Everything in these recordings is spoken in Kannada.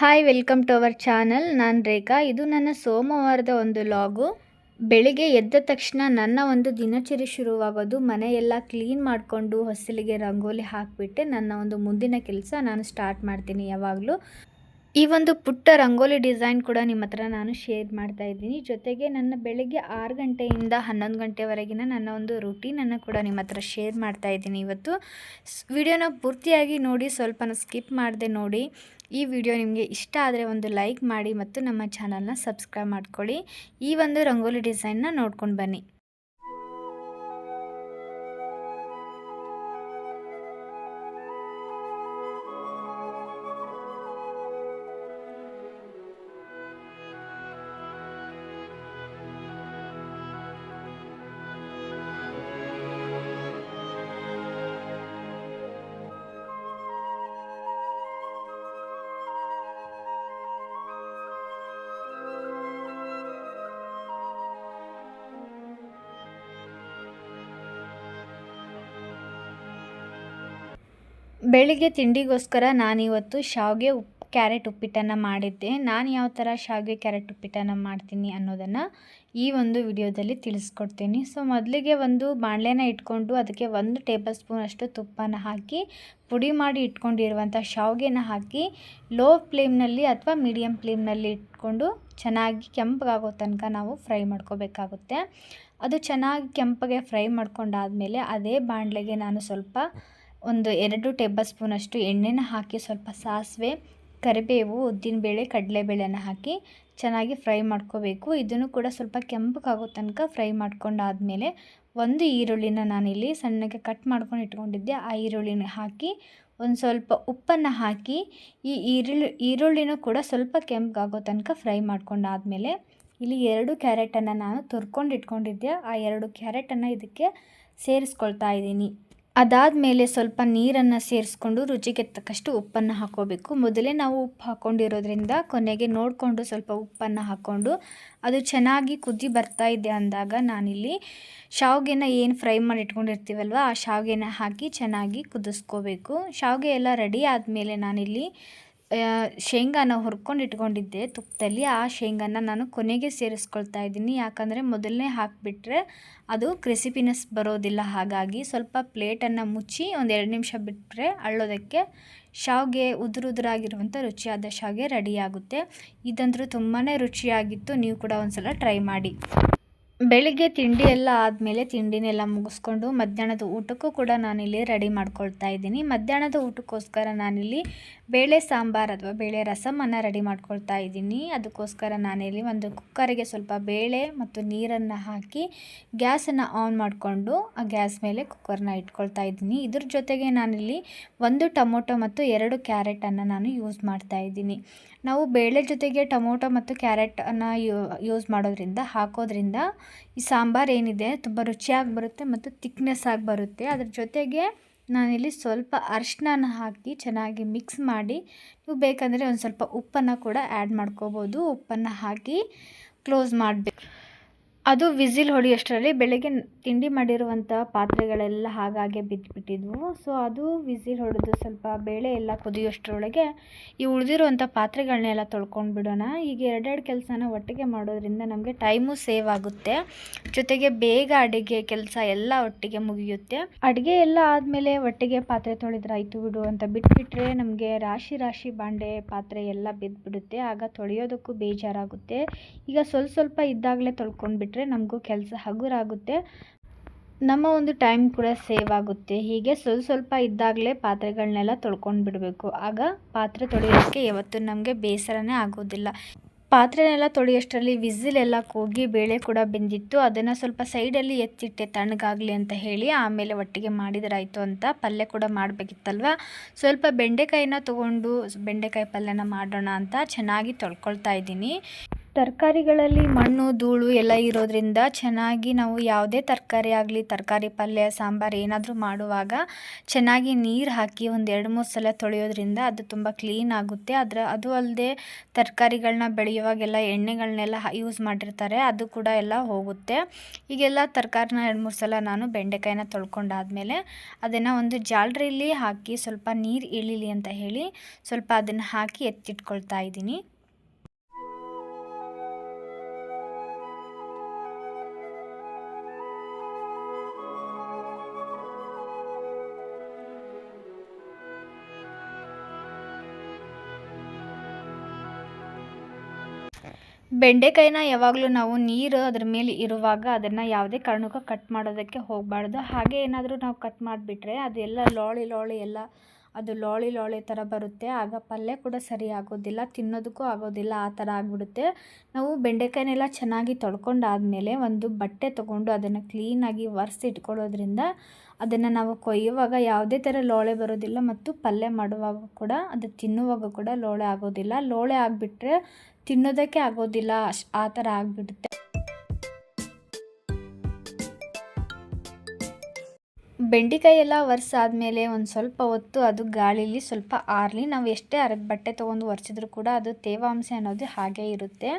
Hi welcome to our channel ನಾನು ರೇಖಾ. ಇದು ನನ್ನ ಸೋಮವಾರದ ಒಂದು ಲಾಗು. ಬೆಳಿಗ್ಗೆ ಎದ್ದ ತಕ್ಷಣ ನನ್ನ ಒಂದು ದಿನಚರಿ ಶುರುವಾಗೋದು ಮನೆಯೆಲ್ಲ ಕ್ಲೀನ್ ಮಾಡಿಕೊಂಡು ಹೊಸಲಿಗೆ ರಂಗೋಲಿ ಹಾಕಿಬಿಟ್ಟೆ ನನ್ನ ಒಂದು ಮುಂದಿನ ಕೆಲಸ ನಾನು ಸ್ಟಾರ್ಟ್ ಮಾಡ್ತೀನಿ ಯಾವಾಗಲೂ. ಈ ಒಂದು ಪುಟ್ಟ ರಂಗೋಲಿ ಡಿಸೈನ್ ಕೂಡ ನಿಮ್ಮ ಹತ್ರ ನಾನು ಶೇರ್ ಮಾಡ್ತಾ ಇದ್ದೀನಿ. ಜೊತೆಗೆ ನನ್ನ ಬೆಳಿಗ್ಗೆ ಆರು ಗಂಟೆಯಿಂದ ಹನ್ನೊಂದು ಗಂಟೆವರೆಗಿನ ನನ್ನ ಒಂದು ರುಟೀನನ್ನು ಕೂಡ ನಿಮ್ಮ ಹತ್ರ ಶೇರ್ ಮಾಡ್ತಾ ಇದ್ದೀನಿ ಇವತ್ತು. ವಿಡಿಯೋನ ಪೂರ್ತಿಯಾಗಿ ನೋಡಿ, ಸ್ವಲ್ಪನ ಸ್ಕಿಪ್ ಮಾಡಿದೆ ನೋಡಿ. ಈ ವಿಡಿಯೋ ನಿಮಗೆ ಇಷ್ಟ ಆದರೆ ಒಂದು ಲೈಕ್ ಮಾಡಿ ಮತ್ತು ನಮ್ಮ ಚಾನಲ್ನ ಸಬ್ಸ್ಕ್ರೈಬ್ ಮಾಡ್ಕೊಳ್ಳಿ. ಈ ಒಂದು ರಂಗೋಲಿ ಡಿಸೈನ್ನ ನೋಡ್ಕೊಂಡು ಬನ್ನಿ. ಬೆಳಿಗ್ಗೆ ತಿಂಡಿಗೋಸ್ಕರ ನಾನಿವತ್ತು ಶಾವಿಗೆ ಉಪ್, ಕ್ಯಾರೆಟ್ ಉಪ್ಪಿಟ್ಟನ್ನು ಮಾಡಿದ್ದೆ. ನಾನು ಯಾವ ಥರ ಶಾವಿಗೆ ಕ್ಯಾರೆಟ್ ಉಪ್ಪಿಟ್ಟನ್ನು ಮಾಡ್ತೀನಿ ಅನ್ನೋದನ್ನು ಈ ಒಂದು ವಿಡಿಯೋದಲ್ಲಿ ತಿಳಿಸ್ಕೊಡ್ತೀನಿ. ಸೊ, ಮೊದಲಿಗೆ ಒಂದು ಬಾಣಲೆನ ಇಟ್ಕೊಂಡು ಅದಕ್ಕೆ ಒಂದು ಟೇಬಲ್ ಸ್ಪೂನ್ ಅಷ್ಟು ತುಪ್ಪನ ಹಾಕಿ, ಪುಡಿ ಮಾಡಿ ಇಟ್ಕೊಂಡಿರುವಂಥ ಶಾವಿಗೆನ ಹಾಕಿ, ಲೋ ಫ್ಲೇಮ್ನಲ್ಲಿ ಅಥವಾ ಮೀಡಿಯಮ್ ಫ್ಲೇಮ್ನಲ್ಲಿ ಇಟ್ಕೊಂಡು ಚೆನ್ನಾಗಿ ಕೆಂಪಗಾಗೋ ತನಕ ನಾವು ಫ್ರೈ ಮಾಡ್ಕೋಬೇಕಾಗುತ್ತೆ. ಅದು ಚೆನ್ನಾಗಿ ಕೆಂಪಗೆ ಫ್ರೈ ಮಾಡ್ಕೊಂಡಾದಮೇಲೆ ಅದೇ ಬಾಣಲೆಗೆ ನಾನು ಸ್ವಲ್ಪ ಒಂದು ಎರಡು ಟೇಬಲ್ ಸ್ಪೂನಷ್ಟು ಎಣ್ಣೆನ ಹಾಕಿ ಸ್ವಲ್ಪ ಸಾಸಿವೆ, ಕರಿಬೇವು, ಉದ್ದಿನಬೇಳೆ, ಕಡಲೆಬೇಳೆನ ಹಾಕಿ ಚೆನ್ನಾಗಿ ಫ್ರೈ ಮಾಡ್ಕೋಬೇಕು. ಇದನ್ನು ಕೂಡ ಸ್ವಲ್ಪ ಕೆಂಪಗಾಗೋ ತನಕ ಫ್ರೈ ಮಾಡ್ಕೊಂಡಾದಮೇಲೆ ಒಂದು ಈರುಳ್ಳಿನ ನಾನಿಲ್ಲಿ ಸಣ್ಣಗೆ ಕಟ್ ಮಾಡ್ಕೊಂಡು ಇಟ್ಕೊಂಡಿದ್ದೆ. ಆ ಈರುಳ್ಳಿನ ಹಾಕಿ ಒಂದು ಸ್ವಲ್ಪ ಉಪ್ಪನ್ನು ಹಾಕಿ ಈ ಈರುಳ್ಳಿ, ಈರುಳ್ಳಿನೂ ಕೂಡ ಸ್ವಲ್ಪ ಕೆಂಪಗಾಗೋ ತನಕ ಫ್ರೈ ಮಾಡ್ಕೊಂಡಾದಮೇಲೆ ಇಲ್ಲಿ ಎರಡು ಕ್ಯಾರೆಟನ್ನು ನಾನು ತುರ್ಕೊಂಡು ಇಟ್ಕೊಂಡಿದ್ದೆ. ಆ ಎರಡು ಕ್ಯಾರೆಟನ್ನು ಇದಕ್ಕೆ ಸೇರಿಸ್ಕೊಳ್ತಾ ಇದ್ದೀನಿ. ಅದಾದಮೇಲೆ ಸ್ವಲ್ಪ ನೀರನ್ನು ಸೇರಿಸ್ಕೊಂಡು ರುಚಿಗೆ ತಕ್ಕಷ್ಟು ಉಪ್ಪನ್ನು ಹಾಕೋಬೇಕು. ಮೊದಲೇ ನಾವು ಉಪ್ಪು ಹಾಕ್ಕೊಂಡಿರೋದ್ರಿಂದ ಕೊನೆಗೆ ನೋಡಿಕೊಂಡು ಸ್ವಲ್ಪ ಉಪ್ಪನ್ನು ಹಾಕ್ಕೊಂಡು ಅದು ಚೆನ್ನಾಗಿ ಕುದಿ ಬರ್ತಾ ಇದೆ ಅಂದಾಗ ನಾನಿಲ್ಲಿ ಶಾವಿಗೆನ ಏನು ಫ್ರೈ ಮಾಡಿ ಇಟ್ಕೊಂಡಿರ್ತೀವಲ್ವ, ಆ ಶಾವಿಗೆನ ಹಾಕಿ ಚೆನ್ನಾಗಿ ಕುದಿಸ್ಕೋಬೇಕು. ಶಾವಿಗೆ ಎಲ್ಲ ರೆಡಿ ಆದಮೇಲೆ ನಾನಿಲ್ಲಿ ಶೇಂಗಾನ ಹುರ್ಕೊಂಡು ಇಟ್ಕೊಂಡಿದ್ದೆ ತುಪ್ಪದಲ್ಲಿ. ಆ ಶೇಂಗಾನ ನಾನು ಕೊನೆಗೆ ಸೇರಿಸ್ಕೊಳ್ತಾ ಇದ್ದೀನಿ. ಯಾಕಂದರೆ ಮೊದಲನೇ ಹಾಕಿಬಿಟ್ರೆ ಅದು ಕ್ರಿಸಿಪಿನೆಸ್ ಬರೋದಿಲ್ಲ. ಹಾಗಾಗಿ ಸ್ವಲ್ಪ ಪ್ಲೇಟನ್ನು ಮುಚ್ಚಿ ಒಂದು ಎರಡು ನಿಮಿಷ ಬಿಟ್ಟರೆ ಅಳ್ಳೋದಕ್ಕೆ ಶಾವಿಗೆ ಉದುರು ಉದುರಾಗಿರುವಂಥ ರುಚಿಯಾದ ಶಾವಿಗೆ ರೆಡಿಯಾಗುತ್ತೆ ಇದಂದರೂ ತುಂಬಾ ರುಚಿಯಾಗಿತ್ತು. ನೀವು ಕೂಡ ಒಂದು ಸಲ ಟ್ರೈ ಮಾಡಿ. ಬೆಳಿಗ್ಗೆ ತಿಂಡಿ ಎಲ್ಲ ಆದಮೇಲೆ ತಿಂಡಿನೆಲ್ಲ ಮುಗಿಸ್ಕೊಂಡು ಮಧ್ಯಾಹ್ನದ ಊಟಕ್ಕೂ ಕೂಡ ನಾನಿಲ್ಲಿ ರೆಡಿ ಮಾಡ್ಕೊಳ್ತಾ ಇದ್ದೀನಿ. ಮಧ್ಯಾಹ್ನದ ಊಟಕ್ಕೋಸ್ಕರ ನಾನಿಲ್ಲಿ ಬೇಳೆ ಸಾಂಬಾರು ಅಥವಾ ಬೇಳೆ ರಸಮನ್ನು ರೆಡಿ ಮಾಡ್ಕೊಳ್ತಾ ಇದ್ದೀನಿ. ಅದಕ್ಕೋಸ್ಕರ ನಾನಿಲ್ಲಿ ಒಂದು ಕುಕ್ಕರಿಗೆ ಸ್ವಲ್ಪ ಬೇಳೆ ಮತ್ತು ನೀರನ್ನು ಹಾಕಿ ಗ್ಯಾಸನ್ನು ಆನ್ ಮಾಡಿಕೊಂಡು ಆ ಗ್ಯಾಸ್ ಮೇಲೆ ಕುಕ್ಕರ್ನ ಇಟ್ಕೊಳ್ತಾ ಇದ್ದೀನಿ. ಇದ್ರ ಜೊತೆಗೆ ನಾನಿಲ್ಲಿ ಒಂದು ಟೊಮೊಟೊ ಮತ್ತು ಎರಡು ಕ್ಯಾರೆಟನ್ನು ನಾನು ಯೂಸ್ ಮಾಡ್ತಾ ಇದ್ದೀನಿ. ನಾವು ಬೇಳೆ ಜೊತೆಗೆ ಟೊಮೊಟೊ ಮತ್ತು ಕ್ಯಾರೆಟನ್ನು ಯೂಸ್ ಮಾಡೋದ್ರಿಂದ, ಹಾಕೋದ್ರಿಂದ ಈ ಸಾಂಬಾರು ಏನಿದೆ, ತುಂಬ ರುಚಿಯಾಗಿ ಬರುತ್ತೆ ಮತ್ತು ತಿಕ್ನೆಸ್ ಆಗಿ ಬರುತ್ತೆ. ಅದ್ರ ಜೊತೆಗೆ ನಾನಿಲ್ಲಿ ಸ್ವಲ್ಪ ಅರಿಶಿನ ಹಾಕಿ ಚೆನ್ನಾಗಿ ಮಿಕ್ಸ್ ಮಾಡಿ, ನೀವು ಬೇಕಂದರೆ ಒಂದು ಸ್ವಲ್ಪ ಉಪ್ಪನ್ನು ಕೂಡ ಆ್ಯಡ್ ಮಾಡ್ಕೋಬೋದು. ಉಪ್ಪನ್ನು ಹಾಕಿ ಕ್ಲೋಸ್ ಮಾಡಬೇಕು. ಅದು ವಿಸಿಲ್ ಹೊಡೆಯೋಷ್ಟರಲ್ಲಿ ಬೆಳಗ್ಗೆ ತಿಂಡಿ ಮಾಡಿರುವಂಥ ಪಾತ್ರೆಗಳೆಲ್ಲ ಹಾಗಾಗೆ ಬಿದ್ದುಬಿಟ್ಟಿದ್ವು ಸೊ, ಅದು ವಿಸಿಲ್ ಹೊಡೆದು ಸ್ವಲ್ಪ ಬೇಳೆ ಎಲ್ಲ ಕುದಿಯೋಷ್ಟರೊಳಗೆ ಈ ಉಳಿದಿರುವಂಥ ಪಾತ್ರೆಗಳನ್ನೆಲ್ಲ ತೊಳ್ಕೊಂಡು ಬಿಡೋಣ. ಈಗ ಎರಡೆರಡು ಕೆಲಸನ ಒಟ್ಟಿಗೆ ಮಾಡೋದ್ರಿಂದ ನಮಗೆ ಟೈಮು ಸೇವ್ ಆಗುತ್ತೆ. ಜೊತೆಗೆ ಬೇಗ ಅಡುಗೆ ಕೆಲಸ ಎಲ್ಲ ಒಟ್ಟಿಗೆ ಮುಗಿಯುತ್ತೆ. ಅಡುಗೆ ಎಲ್ಲ ಆದಮೇಲೆ ಒಟ್ಟಿಗೆ ಪಾತ್ರೆ ತೊಳೆದ್ರಾಯ್ತು ಬಿಡು ಅಂತ ಬಿಟ್ಬಿಟ್ರೆ ನಮಗೆ ರಾಶಿ ರಾಶಿ ಬಾಂಡೆ ಪಾತ್ರೆ ಎಲ್ಲ ಬಿದ್ದುಬಿಡುತ್ತೆ ಆಗ ತೊಳೆಯೋದಕ್ಕೂ ಬೇಜಾರಾಗುತ್ತೆ. ಈಗ ಸ್ವಲ್ಪ ಸ್ವಲ್ಪ ಇದ್ದಾಗಲೇ ತೊಳ್ಕೊಂಡ್ಬಿಟ್ರೆ ನಮಗೂ ಕೆಲಸ ಹಗುರಾಗುತ್ತೆ. ನಮ್ಮ ಒಂದು ಟೈಮ್ ಕೂಡ ಸೇವ್ ಆಗುತ್ತೆ. ಹೀಗೆ ಸ್ವಲ್ಪ ಸ್ವಲ್ಪ ಇದ್ದಾಗಲೇ ಪಾತ್ರೆಗಳನ್ನೆಲ್ಲ ತೊಳ್ಕೊಂಡು ಬಿಡಬೇಕು. ಆಗ ಪಾತ್ರೆ ತೊಳೆಯೋದಕ್ಕೆ ಯಾವತ್ತೂ ನಮಗೆ ಬೇಸರನೇ ಆಗೋದಿಲ್ಲ. ಪಾತ್ರೆನೆಲ್ಲ ತೊಳೆಯೋಷ್ಟರಲ್ಲಿ ವಿಸಿಲೆಲ್ಲ ಕೂಗಿ ಬೇಳೆ ಕೂಡ ಬೆಂದಿತ್ತು. ಅದನ್ನು ಸ್ವಲ್ಪ ಸೈಡಲ್ಲಿ ಎತ್ತಿಟ್ಟೆ ತಣ್ಣಗಾಗಲಿ ಅಂತ ಹೇಳಿ ಆಮೇಲೆ ಒಟ್ಟಿಗೆ ಮಾಡಿದರಾಯಿತು ಅಂತ ಪಲ್ಯ ಕೂಡ ಮಾಡಬೇಕಿತ್ತಲ್ವ? ಸ್ವಲ್ಪ ಬೆಂಡೆಕಾಯಿನ ತೊಗೊಂಡು, ಬೆಂಡೆಕಾಯಿ ಪಲ್ಯನ ಮಾಡೋಣ ಅಂತ ಚೆನ್ನಾಗಿ ತೊಳ್ಕೊಳ್ತಾ ಇದ್ದೀನಿ. ತರಕಾರಿಗಳಲ್ಲಿ ಮಣ್ಣು, ಧೂಳು ಎಲ್ಲ ಇರೋದ್ರಿಂದ ಚೆನ್ನಾಗಿ ನಾವು ಯಾವುದೇ ತರಕಾರಿ ಆಗಲಿ, ತರಕಾರಿ ಪಲ್ಯ, ಸಾಂಬಾರು ಏನಾದರೂ ಮಾಡುವಾಗ ಚೆನ್ನಾಗಿ ನೀರು ಹಾಕಿ ಒಂದು ಎರಡು ಮೂರು ಸಲ ತೊಳೆಯೋದ್ರಿಂದ ಅದು ತುಂಬ ಕ್ಲೀನ್ ಆಗುತ್ತೆ. ಅದರ ಅದು ಅಲ್ಲದೆ ತರಕಾರಿಗಳನ್ನ ಬೆಳೆಯುವಾಗೆಲ್ಲ ಎಣ್ಣೆಗಳನ್ನೆಲ್ಲ ಯೂಸ್ ಮಾಡಿರ್ತಾರೆ, ಅದು ಕೂಡ ಎಲ್ಲ ಹೋಗುತ್ತೆ. ಈಗೆಲ್ಲ ತರಕಾರಿನ ಎರಡು ಮೂರು ಸಲ ನಾನು ಬೆಂಡೆಕಾಯಿನ ತೊಳ್ಕೊಂಡಾದಮೇಲೆ ಅದನ್ನು ಒಂದು ಜಾಲರಿಲಿ ಹಾಕಿ ಸ್ವಲ್ಪ ನೀರು ಇಳಿಲಿ ಅಂತ ಹೇಳಿ ಸ್ವಲ್ಪ ಅದನ್ನು ಹಾಕಿ ಎತ್ತಿಟ್ಕೊಳ್ತಾ ಇದ್ದೀನಿ. ಬೆಂಡೆಕಾಯಿನ ಯಾವಾಗಲೂ ನಾವು ನೀರು ಅದ್ರ ಮೇಲೆ ಇರುವಾಗ ಅದನ್ನು ಯಾವುದೇ ಕಾರಣಕ್ಕೂ ಕಟ್ ಮಾಡೋದಕ್ಕೆ ಹೋಗಬಾರ್ದು. ಹಾಗೆ ಏನಾದರೂ ನಾವು ಕಟ್ ಮಾಡಿಬಿಟ್ರೆ ಅದೆಲ್ಲ ಲೋಳಿ ಲೋಳಿ ಎಲ್ಲ ಅದು ಲೋಳಿ ಲೋಳಿ ಥರ ಬರುತ್ತೆ. ಆಗ ಪಲ್ಯ ಕೂಡ ಸರಿ ಆಗೋದಿಲ್ಲ, ತಿನ್ನೋದಕ್ಕೂ ಆಗೋದಿಲ್ಲ, ಆ ಥರ ಆಗಿಬಿಡುತ್ತೆ. ನಾವು ಬೆಂಡೆಕಾಯಿನೆಲ್ಲ ಚೆನ್ನಾಗಿ ತೊಳ್ಕೊಂಡಾದಮೇಲೆ ಒಂದು ಬಟ್ಟೆ ತೊಗೊಂಡು ಅದನ್ನು ಕ್ಲೀನಾಗಿ ಒರೆಸಿ ಇಟ್ಕೊಳ್ಳೋದ್ರಿಂದ ಅದನ್ನು ನಾವು ಕೊಯ್ಯುವಾಗ ಯಾವುದೇ ಥರ ಲೋಳೆ ಬರೋದಿಲ್ಲ. ಮತ್ತು ಪಲ್ಯ ಮಾಡುವಾಗ ಕೂಡ, ಅದು ತಿನ್ನುವಾಗ ಕೂಡ ಲೋಳೆ ಆಗೋದಿಲ್ಲ. ಲೋಳೆ ಆಗಿಬಿಟ್ರೆ ತಿನ್ನೋದಕ್ಕೆ ಆಗೋದಿಲ್ಲ. ಆ ಥರ ಆಗಿಬಿಡುತ್ತೆ. ಬೆಂಡೆಕಾಯಿ ಎಲ್ಲ ಒರೆಸಾದ್ಮೇಲೆ ಒಂದು ಸ್ವಲ್ಪ ಹೊತ್ತು ಅದು ಗಾಳಿಲಿ ಸ್ವಲ್ಪ ಆರಲಿ. ನಾವು ಎಷ್ಟೇ ಅರ್ಧ ಬಟ್ಟೆ ತೊಗೊಂಡು ಒರೆಸಿದ್ರು ಕೂಡ ಅದು ತೇವಾಂಶ ಅನ್ನೋದು ಹಾಗೇ ಇರುತ್ತೆ.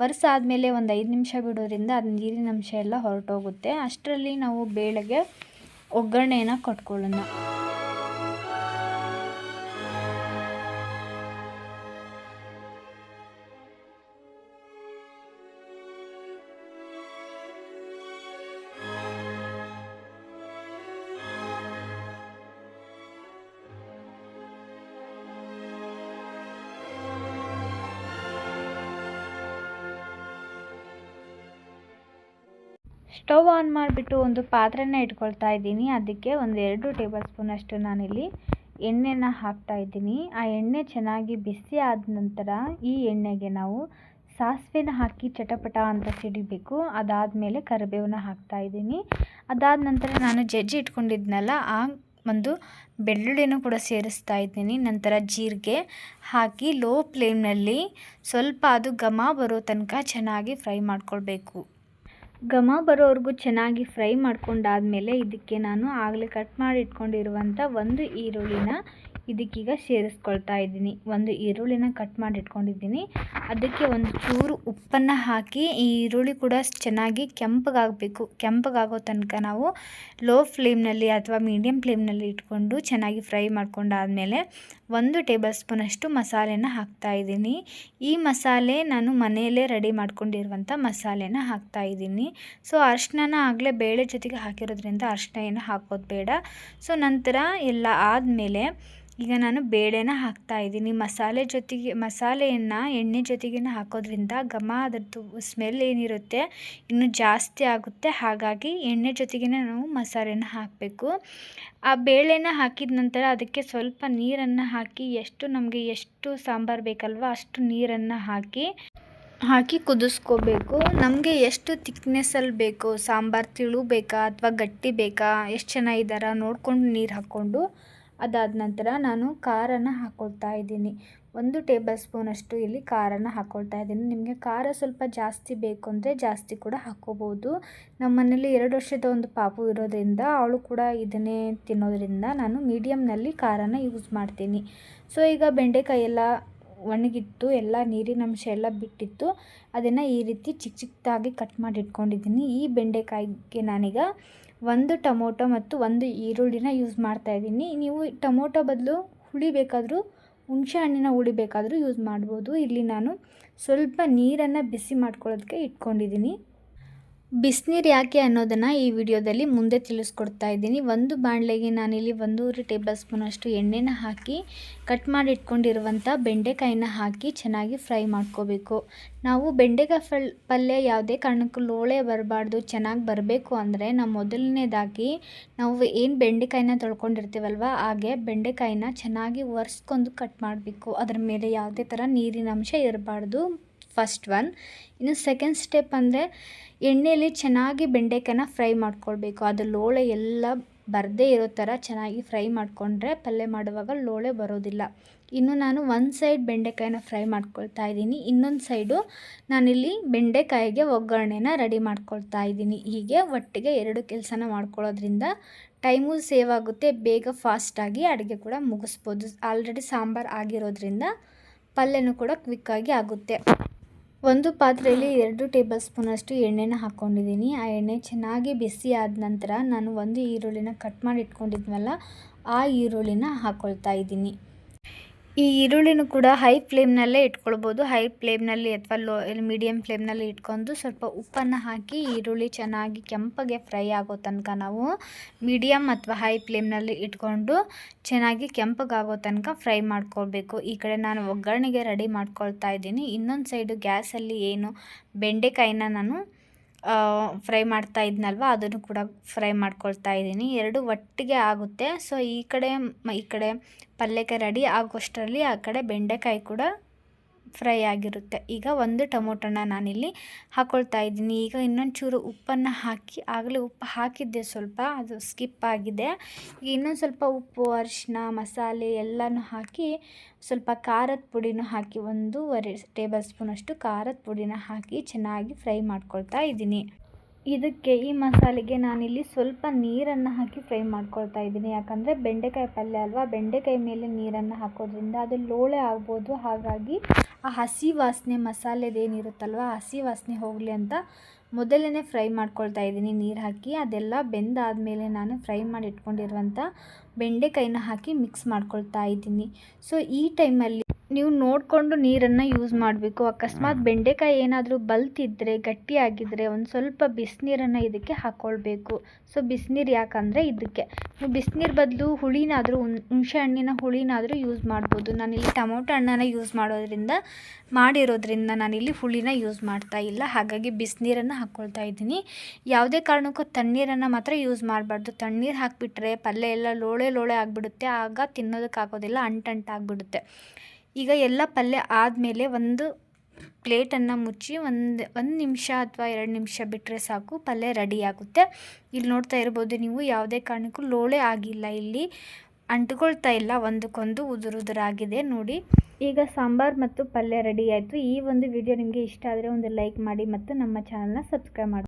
ಒರೆಸಾದ್ಮೇಲೆ ಒಂದು ಐದು ನಿಮಿಷ ಬಿಡೋದ್ರಿಂದ ಅದು ನೀರಿನ ಅಂಶ ಎಲ್ಲ ಹೊರಟೋಗುತ್ತೆ. ಅಷ್ಟರಲ್ಲಿ ನಾವು ಬೇಳೆಗೆ ಒಗ್ಗರಣೆಯನ್ನು ಕೊಟ್ಕೊಳ್ಳೋಣ. ಸ್ಟವ್ ಆನ್ ಮಾಡಿಬಿಟ್ಟು ಒಂದು ಪಾತ್ರೆನ ಇಟ್ಕೊಳ್ತಾ ಇದ್ದೀನಿ. ಅದಕ್ಕೆ ಒಂದು ಎರಡು ಟೇಬಲ್ ಸ್ಪೂನಷ್ಟು ನಾನಿಲ್ಲಿ ಎಣ್ಣೆನ ಹಾಕ್ತಾ ಇದ್ದೀನಿ. ಆ ಎಣ್ಣೆ ಚೆನ್ನಾಗಿ ಬಿಸಿ ಆದ ನಂತರ ಈ ಎಣ್ಣೆಗೆ ನಾವು ಸಾಸಿವೆನ ಹಾಕಿ ಚಟಪಟ ಅಂತ ಸಿಡಿಬೇಕು. ಅದಾದಮೇಲೆ ಕರಿಬೇವನ್ನ ಹಾಕ್ತಾ ಇದ್ದೀನಿ. ಅದಾದ ನಂತರ ನಾನು ಜಜ್ಜಿ ಇಟ್ಕೊಂಡಿದ್ನಲ್ಲ, ಆ ಒಂದು ಬೆಳ್ಳುಳ್ಳಿನೂ ಕೂಡ ಸೇರಿಸ್ತಾ ಇದ್ದೀನಿ. ನಂತರ ಜೀರಿಗೆ ಹಾಕಿ ಲೋ ಫ್ಲೇಮ್ನಲ್ಲಿ ಸ್ವಲ್ಪ ಅದು ಘಮ ಬರೋ ತನಕ ಚೆನ್ನಾಗಿ ಫ್ರೈ ಮಾಡ್ಕೊಳ್ಬೇಕು. ಘಮ ಬರೋವರೆಗೂ ಚೆನ್ನಾಗಿ ಫ್ರೈ ಮಾಡ್ಕೊಂಡಾದಮೇಲೆ ಇದಕ್ಕೆ ನಾನು ಆಗಲೇ ಕಟ್ ಮಾಡಿ ಇಟ್ಕೊಂಡಿರುವಂಥ ಒಂದು ಈರುಳ್ಳಿನ ಇದಕ್ಕೀಗ ಸೇರಿಸ್ಕೊಳ್ತಾ ಇದ್ದೀನಿ. ಒಂದು ಈರುಳ್ಳಿನ ಕಟ್ ಮಾಡಿ ಇಟ್ಕೊಂಡಿದ್ದೀನಿ ಅದಕ್ಕೆ ಒಂದು ಚೂರು ಉಪ್ಪನ್ನು ಹಾಕಿ ಈ ಈರುಳ್ಳಿ ಕೂಡ ಚೆನ್ನಾಗಿ ಕೆಂಪಗಾಗಬೇಕು. ಕೆಂಪಗಾಗೋ ತನಕ ನಾವು ಲೋ ಫ್ಲೇಮ್ನಲ್ಲಿ ಅಥವಾ ಮೀಡಿಯಮ್ ಫ್ಲೇಮ್ನಲ್ಲಿ ಇಟ್ಕೊಂಡು ಚೆನ್ನಾಗಿ ಫ್ರೈ ಮಾಡ್ಕೊಂಡಾದಮೇಲೆ ಒಂದು ಟೇಬಲ್ ಸ್ಪೂನಷ್ಟು ಮಸಾಲೆನ ಹಾಕ್ತಾ ಇದ್ದೀನಿ. ಈ ಮಸಾಲೆ ನಾನು ಮನೆಯಲ್ಲೇ ರೆಡಿ ಮಾಡ್ಕೊಂಡಿರುವಂಥ ಮಸಾಲೆನ ಹಾಕ್ತಾ ಇದ್ದೀನಿ. ಸೊ ಅರ್ಶಿನ ಆಗಲೇ ಬೇಳೆ ಜೊತೆಗೆ ಹಾಕಿರೋದ್ರಿಂದ ಅರ್ಶಿನ ಏನು ಹಾಕೋದು ಬೇಡ. ಸೊ ನಂತರ ಎಲ್ಲ ಆದಮೇಲೆ ಈಗ ನಾನು ಬೇಳೆನ ಹಾಕ್ತಾ ಇದ್ದೀನಿ. ಮಸಾಲೆ ಜೊತೆಗೆ, ಮಸಾಲೆಯನ್ನು, ಎಣ್ಣೆ ಜೊತೆಗೆ ಹಾಕೋದ್ರಿಂದ ಘಮ, ಅದರದ್ದು ಸ್ಮೆಲ್ ಏನಿರುತ್ತೆ ಇನ್ನೂ ಜಾಸ್ತಿ ಆಗುತ್ತೆ. ಹಾಗಾಗಿ ಎಣ್ಣೆ ಜೊತೆಗೆ ನಾವು ಮಸಾಲೆನ ಹಾಕಬೇಕು. ಆ ಬೇಳೆನ ಹಾಕಿದ ನಂತರ ಅದಕ್ಕೆ ಸ್ವಲ್ಪ ನೀರನ್ನು ಹಾಕಿ, ಎಷ್ಟು ನಮಗೆ ಎಷ್ಟು ಸಾಂಬಾರು ಬೇಕಲ್ವ ಅಷ್ಟು ನೀರನ್ನು ಹಾಕಿ ಹಾಕಿ ಕುದಿಸ್ಕೋಬೇಕು. ನಮಗೆ ಎಷ್ಟು ತಿಕ್ನೆಸ್ಸಲ್ಲಿ ಬೇಕು? ಸಾಂಬಾರು ತಿಳು ಬೇಕಾ ಅಥವಾ ಗಟ್ಟಿ ಬೇಕಾ? ಎಷ್ಟು ಜನ ನೋಡಿಕೊಂಡು ನೀರು ಹಾಕ್ಕೊಂಡು ಅದಾದ ನಂತರ ನಾನು ಖಾರನ ಹಾಕ್ಕೊಳ್ತಾ ಇದ್ದೀನಿ. ಒಂದು ಟೇಬಲ್ ಸ್ಪೂನಷ್ಟು ಇಲ್ಲಿ ಖಾರನ ಹಾಕ್ಕೊಳ್ತಾ ಇದ್ದೀನಿ. ನಿಮಗೆ ಖಾರ ಸ್ವಲ್ಪ ಜಾಸ್ತಿ ಬೇಕು ಅಂದರೆ ಜಾಸ್ತಿ ಕೂಡ ಹಾಕ್ಕೋಬೋದು ನಮ್ಮ ಮನೇಲಿ ಎರಡು ವರ್ಷದ ಒಂದು ಪಾಪು ಇರೋದ್ರಿಂದ ಅವಳು ಕೂಡ ಇದನ್ನೇ ತಿನ್ನೋದ್ರಿಂದ ನಾನು ಮೀಡಿಯಮ್ನಲ್ಲಿ ಖಾರನ ಯೂಸ್ ಮಾಡ್ತೀನಿ. ಸೊ ಈಗ ಬೆಂಡೆಕಾಯಿ ಎಲ್ಲ ಒಣಗಿತ್ತು ಎಲ್ಲ ನೀರಿನಂಶ ಎಲ್ಲ ಬಿಟ್ಟಿತ್ತು. ಅದನ್ನು ಈ ರೀತಿ ಚಿಕ್ಕ ಚಿಕ್ಕದಾಗಿ ಕಟ್ ಮಾಡಿ ಇಟ್ಕೊಂಡಿದ್ದೀನಿ. ಈ ಬೆಂಡೆಕಾಯಿಗೆ ನಾನೀಗ ಒಂದು ಟೊಮೊಟೊ ಮತ್ತು ಒಂದು ಈರುಳ್ಳಿನ ಯೂಸ್ ಮಾಡ್ತಾ ಇದ್ದೀನಿ. ನೀವು ಟೊಮೊಟೊ ಬದಲು ಹುಳಿ ಬೇಕಾದರೂ, ಹುಣಸೆ ಹಣ್ಣಿನ ಹುಳಿ ಬೇಕಾದರೂ ಯೂಸ್ ಮಾಡ್ಬೋದು. ಇಲ್ಲಿ ನಾನು ಸ್ವಲ್ಪ ನೀರನ್ನು ಬಿಸಿ ಮಾಡ್ಕೊಳ್ಳೋದಕ್ಕೆ ಇಟ್ಕೊಂಡಿದ್ದೀನಿ. ಬಿಸಿನೀರು ಯಾಕೆ ಅನ್ನೋದನ್ನು ಈ ವಿಡಿಯೋದಲ್ಲಿ ಮುಂದೆ ತಿಳಿಸ್ಕೊಡ್ತಾ ಇದ್ದೀನಿ. ಒಂದು ಬಾಣಲೆಗೆ ನಾನಿಲ್ಲಿ ಒಂದೂವರೆ ಟೇಬಲ್ ಸ್ಪೂನಷ್ಟು ಎಣ್ಣೆನ ಹಾಕಿ ಕಟ್ ಮಾಡಿ ಇಟ್ಕೊಂಡಿರುವಂಥ ಬೆಂಡೆಕಾಯಿನ ಹಾಕಿ ಚೆನ್ನಾಗಿ ಫ್ರೈ ಮಾಡ್ಕೋಬೇಕು. ನಾವು ಬೆಂಡೆಕಾಯಿ ಫಲ್, ಪಲ್ಯ ಯಾವುದೇ ಕಾರಣಕ್ಕೂ ಲೋಳೆ ಬರಬಾರ್ದು, ಚೆನ್ನಾಗಿ ಬರಬೇಕು ಅಂದರೆ ನಾವು ಮೊದಲನೇದಾಗಿ ನಾವು ಏನು ಬೆಂಡೆಕಾಯಿನ ತೊಳ್ಕೊಂಡಿರ್ತೀವಲ್ವ, ಹಾಗೆ ಬೆಂಡೆಕಾಯಿನ ಚೆನ್ನಾಗಿ ಒರೆಸ್ಕೊಂಡು ಕಟ್ ಮಾಡಬೇಕು. ಅದರ ಮೇಲೆ ಯಾವುದೇ ಥರ ನೀರಿನ ಅಂಶ ಇರಬಾರ್ದು ಫಸ್ಟ್ ಒನ್ ಇನ್ನು ಸೆಕೆಂಡ್ ಸ್ಟೆಪ್ ಅಂದರೆ ಎಣ್ಣೆಯಲ್ಲಿ ಚೆನ್ನಾಗಿ ಬೆಂಡೆಕಾಯನ್ನ ಫ್ರೈ ಮಾಡ್ಕೊಳ್ಬೇಕು. ಅದು ಲೋಳೆ ಎಲ್ಲ ಬರದೇ ಇರೋ ಥರ ಚೆನ್ನಾಗಿ ಫ್ರೈ ಮಾಡಿಕೊಂಡ್ರೆ ಪಲ್ಯ ಮಾಡುವಾಗ ಲೋಳೆ ಬರೋದಿಲ್ಲ. ಇನ್ನು ನಾನು ಒಂದು ಸೈಡ್ ಬೆಂಡೆಕಾಯಿನ ಫ್ರೈ ಮಾಡ್ಕೊಳ್ತಾ ಇದ್ದೀನಿ. ಇನ್ನೊಂದು ಸೈಡು ನಾನಿಲ್ಲಿ ಬೆಂಡೆಕಾಯಿಗೆ ಒಗ್ಗರಣೆನ ರೆಡಿ ಮಾಡ್ಕೊಳ್ತಾ ಇದ್ದೀನಿ. ಹೀಗೆ ಒಟ್ಟಿಗೆ ಎರಡು ಕೆಲಸನ ಮಾಡ್ಕೊಳ್ಳೋದ್ರಿಂದ ಟೈಮು ಸೇವ್ ಆಗುತ್ತೆ. ಬೇಗ ಫಾಸ್ಟಾಗಿ ಅಡುಗೆ ಕೂಡ ಮುಗಿಸ್ಬೋದು. ಆಲ್ರೆಡಿ ಸಾಂಬಾರು ಆಗಿರೋದ್ರಿಂದ ಪಲ್ಯನೂ ಕೂಡ ಕ್ವಿಕ್ಕಾಗಿ ಆಗುತ್ತೆ. ಒಂದು ಪಾತ್ರೆಯಲ್ಲಿ ಎರಡು ಟೇಬಲ್ ಸ್ಪೂನಷ್ಟು ಎಣ್ಣೆನ ಹಾಕ್ಕೊಂಡಿದ್ದೀನಿ. ಆ ಎಣ್ಣೆ ಚೆನ್ನಾಗಿ ಬಿಸಿ ಆದ ನಂತರ ನಾನು ಒಂದು ಈರುಳ್ಳಿನ ಕಟ್ ಮಾಡಿ ಇಟ್ಕೊಂಡಿದ್ವಲ್ಲ ಆ ಈರುಳ್ಳಿನ ಹಾಕ್ಕೊಳ್ತಾ ಇದ್ದೀನಿ. ಈ ಈರುಳ್ಳಿನೂ ಕೂಡ ಹೈ ಫ್ಲೇಮ್ನಲ್ಲೇ ಇಟ್ಕೊಳ್ಬೋದು. ಹೈ ಫ್ಲೇಮ್ನಲ್ಲಿ ಅಥವಾ ಲೋ ಮೀಡಿಯಮ್ ಫ್ಲೇಮ್ನಲ್ಲಿ ಇಟ್ಕೊಂಡು ಸ್ವಲ್ಪ ಉಪ್ಪನ್ನು ಹಾಕಿ ಈರುಳ್ಳಿ ಚೆನ್ನಾಗಿ ಕೆಂಪಗೆ ಫ್ರೈ ಆಗೋ ತನಕ ನಾವು ಮೀಡಿಯಮ್ ಅಥವಾ ಹೈ ಫ್ಲೇಮ್ನಲ್ಲಿ ಇಟ್ಕೊಂಡು ಚೆನ್ನಾಗಿ ಕೆಂಪಗಾಗೋ ತನಕ ಫ್ರೈ ಮಾಡ್ಕೊಳ್ಬೇಕು. ಈ ಕಡೆ ನಾನು ಒಗ್ಗರಣೆಗೆ ರೆಡಿ ಮಾಡ್ಕೊಳ್ತಾ ಇದ್ದೀನಿ. ಇನ್ನೊಂದು ಸೈಡು ಗ್ಯಾಸಲ್ಲಿ ಏನು ಬೆಂಡೆಕಾಯಿನ ನಾನು ಫ್ರೈ ಮಾಡ್ತಾ ಇದ್ನಲ್ವ? ಅದನ್ನು ಕೂಡ ಫ್ರೈ ಮಾಡ್ಕೊಳ್ತಾ ಇದ್ದೀನಿ. ಎರಡು ಒಟ್ಟಿಗೆ ಆಗುತ್ತೆ. ಸೊ ಈ ಕಡೆ ಈ ಕಡೆ ಪಲ್ಯಕ್ಕೆ ರೆಡಿ ಆಗೋಷ್ಟರಲ್ಲಿ ಆ ಕಡೆ ಬೆಂಡೆಕಾಯಿ ಕೂಡ ಫ್ರೈ ಆಗಿರುತ್ತೆ. ಈಗ ಒಂದು ಟೊಮೊಟೊನ ನಾನಿಲ್ಲಿ ಹಾಕ್ಕೊಳ್ತಾ ಇದ್ದೀನಿ. ಈಗ ಇನ್ನೊಂದು ಚೂರು ಉಪ್ಪನ್ನು ಹಾಕಿ, ಆಗಲೇ ಉಪ್ಪು ಹಾಕಿದ್ದೆ ಸ್ವಲ್ಪ, ಅದು ಸ್ಕಿಪ್ ಆಗಿದೆ. ಈಗ ಇನ್ನೊಂದು ಸ್ವಲ್ಪ ಉಪ್ಪು ಅರಿಶಿನ ಮಸಾಲೆ ಎಲ್ಲನೂ ಹಾಕಿ, ಸ್ವಲ್ಪ ಖಾರದ ಪುಡಿನೂ ಹಾಕಿ, ಒಂದೂವರೆ ಟೇಬಲ್ ಸ್ಪೂನಷ್ಟು ಖಾರದ ಪುಡಿನ ಹಾಕಿ ಚೆನ್ನಾಗಿ ಫ್ರೈ ಮಾಡ್ಕೊಳ್ತಾ ಇದ್ದೀನಿ. ಇದಕ್ಕೆ ಈ ಮಸಾಲೆಗೆ ನಾನಿಲ್ಲಿ ಸ್ವಲ್ಪ ನೀರನ್ನು ಹಾಕಿ ಫ್ರೈ ಮಾಡ್ಕೊಳ್ತಾ ಇದ್ದೀನಿ. ಯಾಕಂದರೆ ಬೆಂಡೆಕಾಯಿ ಪಲ್ಯ ಅಲ್ವಾ? ಬೆಂಡೆಕಾಯಿ ಮೇಲೆ ನೀರನ್ನು ಹಾಕೋದ್ರಿಂದ ಅದು ಲೋಳೆ ಆಗ್ಬೋದು. ಹಾಗಾಗಿ ಆ ಹಸಿ ವಾಸನೆ ಮಸಾಲೆದೇನಿರುತ್ತಲ್ವ ಹಸಿ ವಾಸನೆ ಹೋಗಲಿ ಅಂತ ಮೊದಲೇ ಫ್ರೈ ಮಾಡ್ಕೊಳ್ತಾ ಇದ್ದೀನಿ ನೀರು ಹಾಕಿ. ಅದೆಲ್ಲ ಬೆಂದಾದಮೇಲೆ ನಾನು ಫ್ರೈ ಮಾಡಿ ಇಟ್ಕೊಂಡಿರುವಂಥ ಬೆಂಡೆಕಾಯಿನ ಹಾಕಿ ಮಿಕ್ಸ್ ಮಾಡ್ಕೊಳ್ತಾ ಇದ್ದೀನಿ. ಸೊ ಈ ಟೈಮಲ್ಲಿ ನೀವು ನೋಡಿಕೊಂಡು ನೀರನ್ನು ಯೂಸ್ ಮಾಡಬೇಕು. ಅಕಸ್ಮಾತ್ ಬೆಂಡೆಕಾಯಿ ಏನಾದರೂ ಬಲ್ತಿದ್ದರೆ ಗಟ್ಟಿಯಾಗಿದ್ದರೆ ಒಂದು ಸ್ವಲ್ಪ ಬಿಸಿನೀರನ್ನು ಇದಕ್ಕೆ ಹಾಕ್ಕೊಳ್ಬೇಕು ಸೊ ಬಿಸಿನೀರು ಯಾಕಂದರೆ ಇದಕ್ಕೆ ನೀವು ಬಿಸಿನೀರು ಬದಲು ಹುಳಿನಾದರೂ ಹುಣಸೆ ಹಣ್ಣಿನ ಹುಳಿನಾದರೂ ಯೂಸ್ ಮಾಡ್ಬೋದು. ನಾನಿಲ್ಲಿ ಟೊಮೊಟೊ ಹಣ್ಣನ್ನು ಯೂಸ್ ಮಾಡೋದ್ರಿಂದ ಮಾಡಿರೋದ್ರಿಂದ ನಾನಿಲ್ಲಿ ಹುಳಿನ ಯೂಸ್ ಮಾಡ್ತಾ ಇಲ್ಲ. ಹಾಗಾಗಿ ಬಿಸಿನೀರನ್ನು ಹಾಕ್ಕೊಳ್ತಾ ಇದ್ದೀನಿ. ಯಾವುದೇ ಕಾರಣಕ್ಕೂ ತಣ್ಣೀರನ್ನು ಮಾತ್ರ ಯೂಸ್ ಮಾಡಬಾರ್ದು. ತಣ್ಣೀರು ಹಾಕಿಬಿಟ್ರೆ ಪಲ್ಯ ಎಲ್ಲ ಲೋಳೆ ಲೋಳೆ ಆಗಿಬಿಡುತ್ತೆ. ಆಗ ತಿನ್ನೋದಕ್ಕಾಗೋದಿಲ್ಲ ಅಂಟಂಟಾಗ್ಬಿಡುತ್ತೆ. ಈಗ ಎಲ್ಲ ಪಲ್ಯ ಆದಮೇಲೆ ಒಂದು ಪ್ಲೇಟನ್ನು ಮುಚ್ಚಿ ಒಂದು ಒಂದು ನಿಮಿಷ ಅಥವಾ ಎರಡು ನಿಮಿಷ ಬಿಟ್ಟರೆ ಸಾಕು, ಪಲ್ಯ ರೆಡಿ ಆಗುತ್ತೆ. ಇಲ್ಲಿ ನೋಡ್ತಾ ಇರ್ಬೋದು ನೀವು ಯಾವುದೇ ಕಾರಣಕ್ಕೂ ಲೋಳೆ ಆಗಿಲ್ಲ ಇಲ್ಲಿ. ಅಂಟ್ಕೊಳ್ತಾ ಇಲ್ಲ, ಒಂದಕ್ಕೊಂದು ಉದುರುದುರಾಗಿದೆ, ನೋಡಿ. ಈಗ ಸಾಂಬಾರು ಮತ್ತು ಪಲ್ಯ ರೆಡಿ ಆಯಿತು. ಈ ಒಂದು ವಿಡಿಯೋ ನಿಮಗೆ ಇಷ್ಟ ಆದರೆ ಒಂದು ಲೈಕ್ ಮಾಡಿ ಮತ್ತು ನಮ್ಮ ಚಾನಲ್ನ ಸಬ್ಸ್ಕ್ರೈಬ್ ಮಾಡಿ.